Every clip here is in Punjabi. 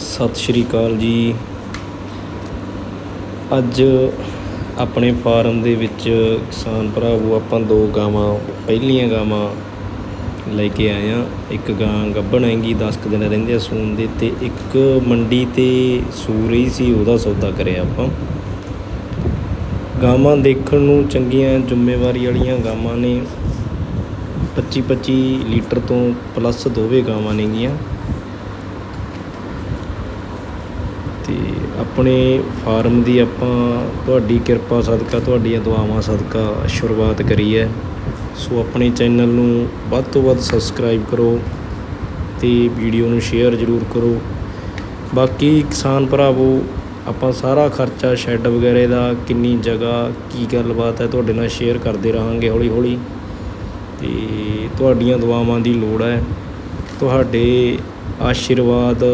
ਸਤਿ ਸ਼੍ਰੀ ਅਕਾਲ ਜੀ। ਅੱਜ ਆਪਣੇ ਫਾਰਮ ਦੇ ਵਿੱਚ ਕਿਸਾਨ ਭਰਾਵੋ, ਆਪਾਂ ਦੋ ਗਾਵਾਂ, ਪਹਿਲੀਆਂ ਗਾਵਾਂ ਲੈ ਕੇ ਆਏ ਆ ਇੱਕ ਗਾਂ ਗੱਭਣ ਹੈਗੀ 10 ਕੁ ਦਿਨ ਰਹਿੰਦੇ ਆ ਸੂਣ ਦੇ ਤੇ ਇੱਕ ਮੰਡੀ ਤੇ ਸੂ ਰਹੀ ਸੀ, ਉਹਦਾ ਸੌਦਾ ਕਰਿਆ ਆਪਾਂ। ਗਾਵਾਂ ਦੇਖਣ ਨੂੰ ਚੰਗੀਆਂ ਜ਼ਿੰਮੇਵਾਰੀ ਵਾਲੀਆਂ ਗਾਵਾਂ ਨੇ। 25 25 ਲੀਟਰ ਤੋਂ ਪਲੱਸ ਦੋਵੇਂ ਗਾਵਾਂ ਨੇਗੀਆਂ। ਤੇ ਆਪਣੇ ਫਾਰਮ ਦੀ ਆਪਾਂ ਤੁਹਾਡੀ ਕਿਰਪਾ ਸਦਕਾ, ਤੁਹਾਡੀਆਂ ਦੁਆਵਾਂ ਸਦਕਾ ਸ਼ੁਰੂਆਤ ਕਰੀ ਹੈ। ਸੋ ਆਪਣੇ ਚੈਨਲ ਨੂੰ ਵੱਧ ਤੋਂ ਵੱਧ ਸਬਸਕ੍ਰਾਈਬ ਕਰੋ ਤੇ ਵੀਡੀਓ ਨੂੰ ਸ਼ੇਅਰ ਜ਼ਰੂਰ ਕਰੋ। ਬਾਕੀ ਕਿਸਾਨ ਭਰਾਵੋ, ਆਪਾਂ ਸਾਰਾ ਖਰਚਾ ਸ਼ੈੱਡ ਵਗੈਰੇ ਦਾ, ਕਿੰਨੀ ਜਗ੍ਹਾ, ਕੀ ਗੱਲਬਾਤ ਹੈ, ਤੁਹਾਡੇ ਨਾਲ ਸ਼ੇਅਰ ਕਰਦੇ ਰਹਾਂਗੇ ਹੌਲੀ ਹੌਲੀ ਤੇ ਤੁਹਾਡੀਆਂ ਦੁਆਵਾਂ ਦੀ ਲੋੜ ਹੈ। ਤੁਹਾਡੇ ਆਸ਼ੀਰਵਾਦ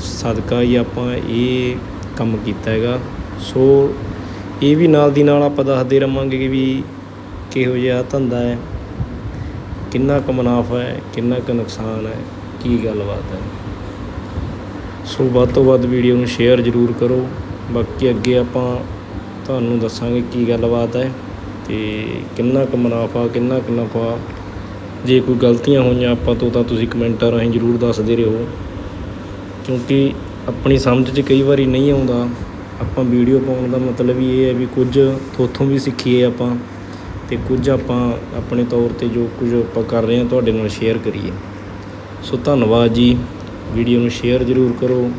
ਸਦਕਾ ਹੀ ਆਪਾਂ ਇਹ ਕੰਮ ਕੀਤਾ ਹੈਗਾ। ਸੋ ਇਹ ਵੀ ਨਾਲ ਦੀ ਨਾਲ ਆਪਾਂ ਦੱਸਦੇ ਰਵਾਂਗੇ ਵੀ ਕਿਹੋ ਜਿਹਾ ਧੰਦਾ ਹੈ, ਕਿੰਨਾ ਕੁ ਮੁਨਾਫਾ ਹੈ, ਕਿੰਨਾ ਕੁ ਨੁਕਸਾਨ ਹੈ, ਕੀ ਗੱਲਬਾਤ ਹੈ। ਸੋ ਵੱਧ ਤੋਂ ਵੱਧ ਵੀਡੀਓ ਨੂੰ ਸ਼ੇਅਰ ਜ਼ਰੂਰ ਕਰੋ। ਬਾਕੀ ਅੱਗੇ ਆਪਾਂ ਤੁਹਾਨੂੰ ਦੱਸਾਂਗੇ ਕੀ ਗੱਲਬਾਤ ਹੈ ਤੇ ਕਿੰਨਾ ਕੁ ਮੁਨਾਫਾ, ਕਿੰਨਾ ਕੁ ਨਫਾ। ਜੇ ਕੋਈ ਗਲਤੀਆਂ ਹੋਈਆਂ ਆਪਾਂ ਤੋਂ ਤਾਂ ਤੁਸੀਂ ਕਮੈਂਟਾਂ ਰਾਹੀਂ ਜ਼ਰੂਰ ਦੱਸਦੇ ਰਹੋ। ਕਿਉਂਕਿ ਆਪਣੀ ਸਮਝ 'ਚ ਕਈ ਵਾਰੀ ਨਹੀਂ ਆਉਂਦਾ। ਆਪਾਂ ਵੀਡੀਓ ਪਾਉਣ ਦਾ ਮਤਲਬ ਹੀ ਇਹ ਹੈ ਵੀ ਕੁਝ ਥੋਥੋਂ ਵੀ ਸਿੱਖੀਏ ਆਪਾਂ ਅਤੇ ਕੁਝ ਆਪਾਂ ਆਪਣੇ ਤੌਰ ਤੇ ਜੋ ਕੁਝ ਆਪਾਂ ਕਰ ਰਹੇ ਹਾਂ ਤੁਹਾਡੇ ਨਾਲ ਸ਼ੇਅਰ ਕਰੀਏ। ਸੋ ਧੰਨਵਾਦ ਜੀ। ਵੀਡੀਓ ਨੂੰ ਸ਼ੇਅਰ ਜ਼ਰੂਰ ਕਰੋ।